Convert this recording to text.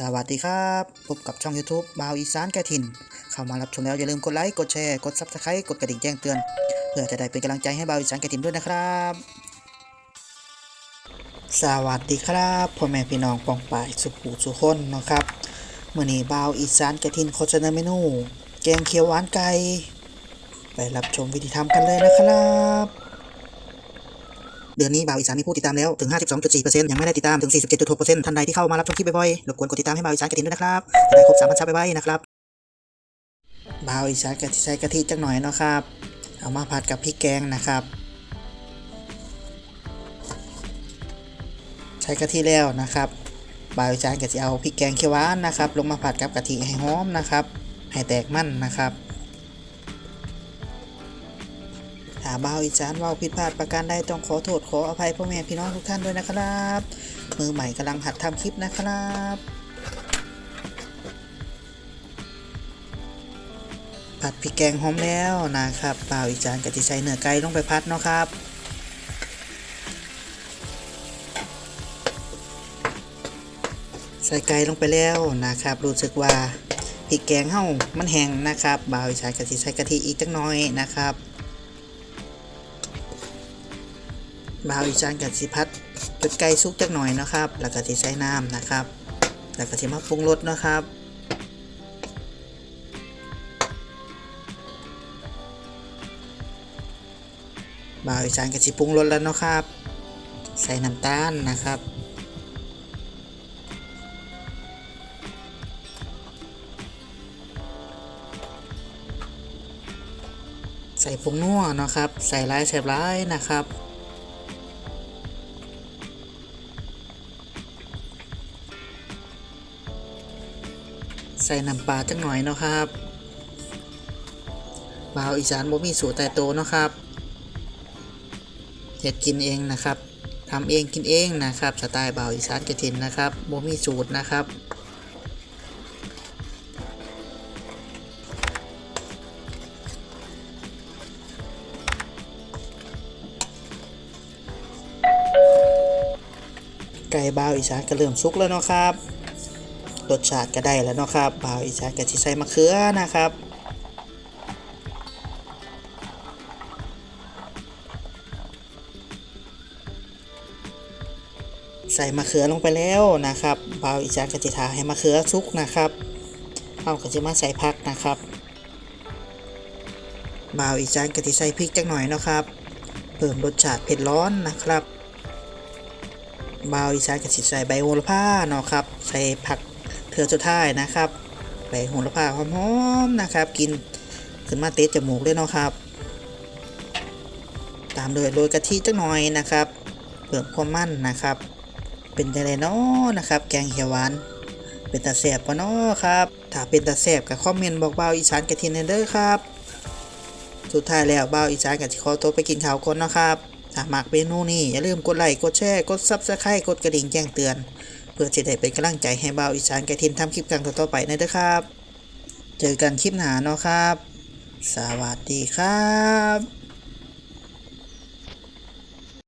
สวัสดีครับ พบกับช่อง YouTube บาวอีสานแกถิ่น เข้ามารับชมแล้วอย่าลืมกดไลค์ กดแชร์ กด Subscribe กดกระดิ่งแจ้งเตือน เพื่อจะได้เป็นกำลังใจให้บาวอีสานแกถิ่นด้วยนะครับ สวัสดีครับพ่อแม่พี่น้องปองป่ายสุขูสุคนนะครับเมื่อนี้บาวอีสานแกถิ่นโฆษณาเมนู แกงเขียวหวานไก่ไปรับชมวิธีทำกันเลยนะครับ เดือนนี้บ่าวอีสานมีผู้ติดตามแล้วถึง 52.4%ยังไม่ได้ติดตามถึง 47.6%ท่านใดที่เข้ามารับชมคลิปบ่อยๆรบกวนกดติดตามให้บ่าวอีสานกระถินด้วยนะครับจะได้ครบ3,000ซับไปไว้นะครับบ่าวอีสานกะทิใส่กะทิจักหน่อยเนาะครับเอามาผัดกับพริกแกงนะครับ ใช้กะทิแล้วนะครับบ่าวอีสานก็จะเอาพริกแกงเขียวหวานนะครับ ลงมาผัดกับกะทิให้หอมนะครับให้แตกมันนะครับ ถ้าบ่าวอีสานเว่าผิดพลาดประการใดต้องขอโทษขออภัยพ่อแม่พี่น้องทุกท่านด้วยนะครับ มือใหม่กำลังหัดทำคลิปนะครับผัดพริกแกงหอมแล้วนะครับบ่าวอีสานกะทิใส่เนื้อไก่ลงไปพัดเนาะครับใส่ไก่ลงไปแล้วนะครับ รู้สึกว่าพริกแกงเฮามันแห้งนะครับบ่าวอีสานกะทิใส่กะทิอีกจักหน่อยนะครับ บาวอีสานกับสิพัดจดไก่สุกจักหน่อยนะครับ แล้วก็สิใส่น้ำนะครับ แล้วก็สิมาปรุงรสนะครับบาวอีสานกับสิปรุงรสแล้วนะครับ ใส่น้ำตาลนะครับใส่ผงนัวนะครับ ใส่ร้ายใส่ร้ายนะครับ ใส่น้ำปลาจังหน่อยเนาะครับบ่าวอีสานบ่มีสูตรแต่โตเนาะครับเฮ็ดกินเองนะครับทำเองกินเองนะครับ สไตล์บ่าวอีสานกระถินนะครับบ่มีสูตรนะครับไก่บ่าวอีสานก็เริ่มสุกแล้วเนาะครับ รสชาติก็ได้แล้วเนาะครับบ่าวอีสานก็สิใส่มะเขือนะครับใส่มะเขือลงไปแล้วนะครับบาวอีสานก็สิทาให้มะเขือสุกนะครับเอาก็จะมาใส่ผักนะครับบาวอีสานก็สิใส่พริกจักหน่อยเนาะครับ เพิ่มรสชาติเผ็ดร้อนนะครับบาวอีสานกับสิใส่ใบโหระพาเนาะครับ ใส่ผัก เถื่อสุดท้ายนะครับใบโหระพาหอมๆนะครับ กินขึ้นมาเตะจมูกเลยเนาะครับ ตามด้วยโรยกะทิจักหน่อยนะครับเพิ่มความมั่นนะครับ เป็นยังไงเนาะนะครับ แกงเขียวหวานเป็นตาแสบปะเนาะครับ ถ้าเป็นตาแสบกับคอมเมนต์บอกเบาอีสานกะทินเด้อครับ สุดท้ายแล้วเบาอีสานกับขอตัวไปกินข้าวก่อนเนาะครับถ้ามักเมนูนี้อย่าลืมกดไลค์กดแชร์กดซับสไครต์กดกระดิ่งแจ้งเตือน เพื่อจะได้เป็นกำลังใจให้บ่าวอีสานแกทินทำคลิปกันต่อไปนะเด้อครับ เจอกันคลิปหน้าเนาะครับ สวัสดีครับ